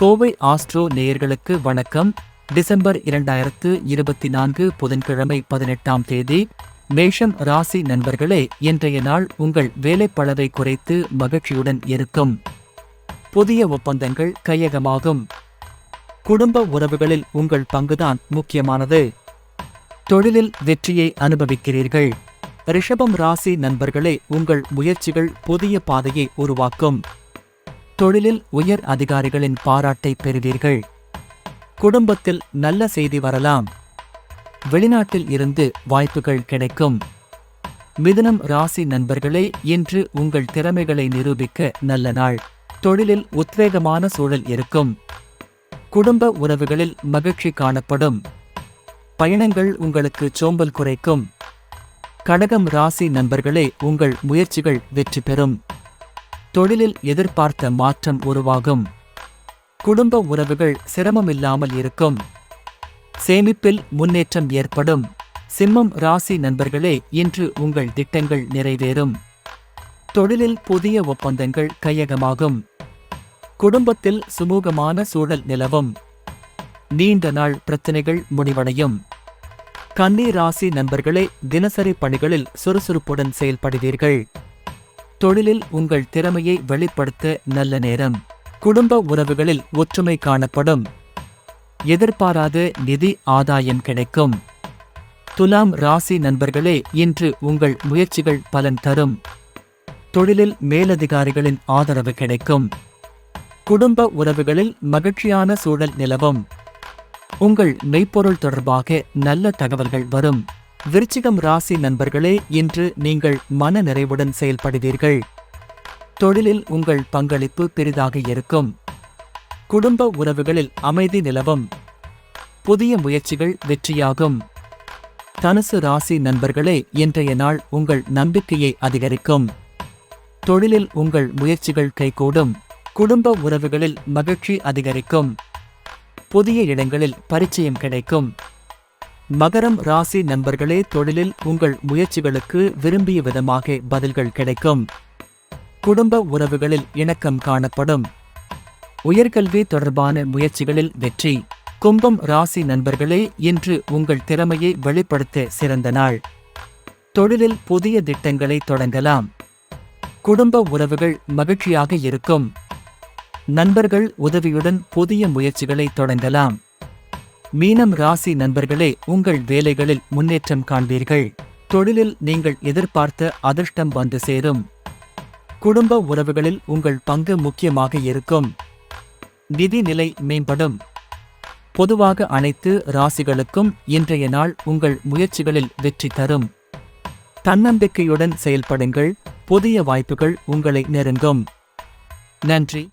Kovai astro நேயர்களுக்கு வணக்கம். December இரண்டாயிரத்து இருபத்தி நான்கு புதன்கிழமை பதினெட்டாம் தேதி மேஷம் ராசி நண்பர்களே இன்றைய நாள் உங்கள் வேலைப்பளவை குறைத்து மகிழ்ச்சியுடன் இருக்கும். புதிய ஒப்பந்தங்கள் கையகமாகும். குடும்ப உறவுகளில் உங்கள் பங்குதான் முக்கியமானது. தொழிலில் வெற்றியை அனுபவிக்கிறீர்கள். ரிஷபம் ராசி நண்பர்களே உங்கள் முயற்சிகள் புதிய பாதையை உருவாக்கும். தொழிலில் உயர் அதிகாரிகளின் பாராட்டை பெறுவீர்கள். குடும்பத்தில் நல்ல செய்தி வரலாம். வெளிநாட்டில் இருந்து வாய்ப்புகள் கிடைக்கும். மிதுனம் ராசி நண்பர்களே இன்று உங்கள் திறமைகளை நிரூபிக்க நல்ல நாள். தொழிலில் உத்வேகமான சூழல் இருக்கும். குடும்ப உறவுகளில் மகிழ்ச்சி காணப்படும். பயணங்கள் உங்களுக்கு சோம்பல் குறைக்கும். கடகம் ராசி நண்பர்களே உங்கள் முயற்சிகள் வெற்றி பெறும். தொழிலில் எதிர்பார்த்த மாற்றம் உருவாகும். குடும்ப உறவுகள் சிரமமில்லாமல் இருக்கும். சேமிப்பில் முன்னேற்றம் ஏற்படும். சிம்மம் ராசி நண்பர்களே இன்று உங்கள் திட்டங்கள் நிறைவேறும். தொழிலில் புதிய ஒப்பந்தங்கள் கையகமாகும். குடும்பத்தில் சுமூகமான சூழல் நிலவும். நீண்ட நாள் பிரச்சனைகள் முடிவடையும். கன்னி ராசி நண்பர்களே தினசரி பணிகளில் சுறுசுறுப்புடன் செயல்படுவீர்கள். தொழிலில் உங்கள் திறமையை வெளிப்படுத்த நல்ல நேரம். குடும்ப உறவுகளில் ஒற்றுமை காணப்படும். எதிர்பாராத நிதி ஆதாயம் கிடைக்கும். துலாம் ராசி நண்பர்களே இன்று உங்கள் முயற்சிகள் பலன் தரும். தொழிலில் மேலதிகாரிகளின் ஆதரவு கிடைக்கும். குடும்ப உறவுகளில் மகிழ்ச்சியான சூழல் நிலவும். உங்கள் மெய்ப்பொருள் தொடர்பாக நல்ல தகவல்கள் வரும். விருச்சிகம் ராசி நண்பர்களே இன்று நீங்கள் மன நிறைவுடன் செயல்படுவீர்கள். தொழிலில் உங்கள் பங்களிப்பு பெரிதாக இருக்கும். குடும்ப உறவுகளில் அமைதி நிலவும். புதிய முயற்சிகள் வெற்றியாகும். தனுசு ராசி நண்பர்களே இன்றைய நாள் உங்கள் நம்பிக்கையை அதிகரிக்கும். தொழிலில் உங்கள் முயற்சிகள் கைகூடும். குடும்ப உறவுகளில் மகிழ்ச்சி அதிகரிக்கும். புதிய இடங்களில் பரிச்சயம் கிடைக்கும். மகரம் ராசி நண்பர்களே தொழிலில் உங்கள் முயற்சிகளுக்கு விரும்பிய விதமாக பதில்கள் கிடைக்கும். குடும்ப உறவுகளில் இணக்கம் காணப்படும். உயர்கல்வி தொடர்பான முயற்சிகளில் வெற்றி. கும்பம் ராசி நண்பர்களே இன்று உங்கள் திறமையை வெளிப்படுத்த சிறந்த நாள். தொழிலில் புதிய திட்டங்களை தொடங்கலாம். குடும்ப உறவுகள் மகிழ்ச்சியாக இருக்கும். நண்பர்கள் உதவியுடன் புதிய முயற்சிகளை தொடங்கலாம். மீனம் ராசி நண்பர்களே உங்கள் வேலைகளில் முன்னேற்றம் காண்பீர்கள். தொழிலில் நீங்கள் எதிர்பார்த்த அதிர்ஷ்டம் வந்து சேரும். குடும்ப உறவுகளில் உங்கள் பங்கு முக்கியமாக இருக்கும். நிதி நிலை மேம்படும். பொதுவாக அனைத்து ராசிகளுக்கும் இன்றைய நாள் உங்கள் முயற்சிகளில் வெற்றி தரும். தன்னம்பிக்கையுடன் செயல்படுங்கள் புதிய வாய்ப்புகள் உங்களை நெருங்கும். நன்றி.